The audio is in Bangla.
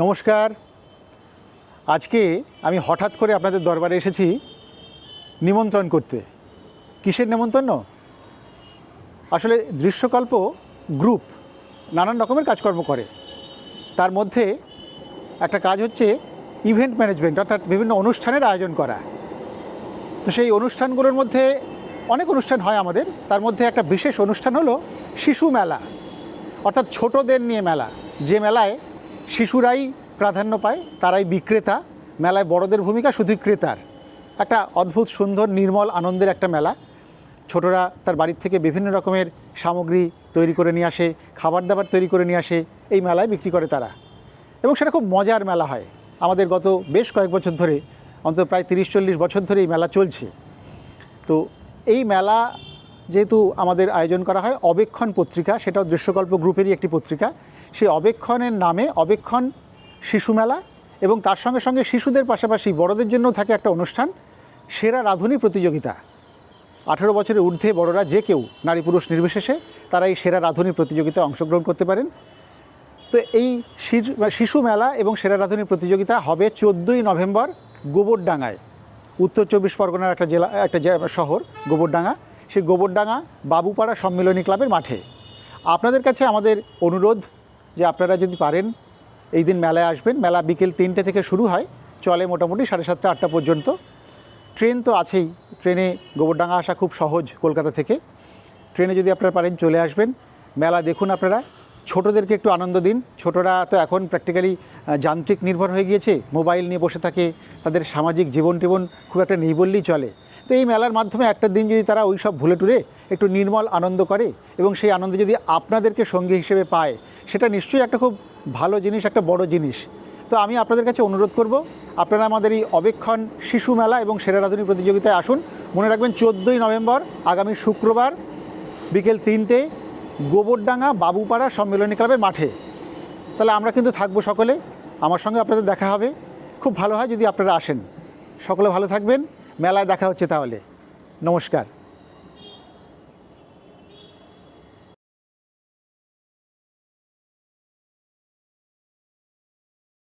নমস্কার। আজকে আমি হঠাৎ করে আপনাদের দরবারে এসেছি নিমন্ত্রণ করতে। কিসের নেমন্তন্ন আসলে দৃশ্যকল্প গ্রুপ নানান রকমের কাজকর্ম করে। তার মধ্যে একটা কাজ হচ্ছে ইভেন্ট ম্যানেজমেন্ট, অর্থাৎ বিভিন্ন অনুষ্ঠানের আয়োজন করা। তো সেই অনুষ্ঠানগুলোর মধ্যে অনেক অনুষ্ঠান হয় আমাদের। তার মধ্যে একটা বিশেষ অনুষ্ঠান হলো শিশু মেলা, অর্থাৎ ছোটদের নিয়ে মেলা। যে মেলায় শিশুরাই প্রাধান্য পায়, তারাই বিক্রেতা। মেলায় বড়দের ভূমিকা শুধুই ক্রেতার। একটা অদ্ভুত, সুন্দর, নির্মল, আনন্দের একটা মেলা। ছোটরা তার বাড়ির থেকে বিভিন্ন রকমের সামগ্রী তৈরি করে নিয়ে আসে খাবার দাবার তৈরি করে নিয়ে আসে, এই মেলায় বিক্রি করে তারা। এবং সেটা খুব মজার মেলা হয়। আমাদের গত বেশ কয়েক বছর ধরে, অন্তত প্রায় তিরিশ, চল্লিশ বছর ধরে এই মেলা চলছে। তো এই মেলা যেহেতু আমাদের আয়োজন করা হয় অবেক্ষণ পত্রিকা, সেটাও দৃশ্যকল্প গ্রুপেরই একটি পত্রিকা। সেই অবেক্ষণের নামে অবেক্ষণ শিশু মেলা এবং তার সঙ্গে সঙ্গে শিশুদের পাশাপাশি বড়দের জন্যও থাকে একটা অনুষ্ঠান, সেরা রাঁধুনি প্রতিযোগিতা। আঠেরো বছরের ঊর্ধ্বে বড়রা যে কেউ নারী পুরুষ নির্বিশেষে তারা এই সেরা রাঁধুনি প্রতিযোগিতায় অংশগ্রহণ করতে পারেন। তো এই শিশু মেলা এবং সেরা রাঁধুনি প্রতিযোগিতা হবে চোদ্দোই নভেম্বর গোবরডাঙ্গায়। উত্তর চব্বিশ পরগনার একটা জেলা, একটা শহর, গোবরডাঙ্গা। সেই গোবরডাঙ্গা বাবুপাড়া সম্মিলনী ক্লাবের মাঠে। আপনাদের কাছে আমাদের অনুরোধ যে আপনারা যদি পারেন, এই দিন মেলায় আসবেন। মেলা বিকেল তিনটে থেকে শুরু হয়। চলে মোটামুটি সাড়ে সাতটা, আটটা পর্যন্ত। ট্রেন তো আছেই। ট্রেনে গোবরডাঙ্গা আসা খুব সহজ কলকাতা থেকে। ট্রেনে যদি আপনারা পারেন, চলে আসবেন। মেলা দেখুন আপনারা। ছোটদেরকে একটু আনন্দ দিন। ছোটরা তো এখন প্র্যাকটিক্যালি যান্ত্রিক নির্ভর হয়ে গিয়েছে। মোবাইল নিয়ে বসে থাকে, তাদের সামাজিক জীবন টিবন খুব একটা নেই বললেই চলে। তো এই মেলার মাধ্যমে একটা দিন যদি তারা ওই সব ভুলে টুরে একটু নির্মল আনন্দ করে এবং সেই আনন্দে যদি আপনাদেরকে সঙ্গী হিসেবে পায়, সেটা নিশ্চয়ই একটা খুব ভালো জিনিস, একটা বড় জিনিস। তো আমি আপনাদের কাছে অনুরোধ করব, আপনারা আমাদের এই অবেক্ষণ শিশু মেলা এবং সেরা রাধুনী প্রতিযোগিতায় আসুন। মনে রাখবেন, চোদ্দোই নভেম্বর, আগামী শুক্রবার বিকেল তিনটে গোবরডাঙ্গা বাবুপাড়া সম্মেলনী ক্লাবের মাঠে। তাহলে আমরা কিন্তু থাকব সকলে। আমার সঙ্গে আপনাদের দেখা হবে। খুব ভালো হয় যদি আপনারা আসেন। সকলে ভালো থাকবেন। মেলায় দেখা হচ্ছে তাহলে। নমস্কার।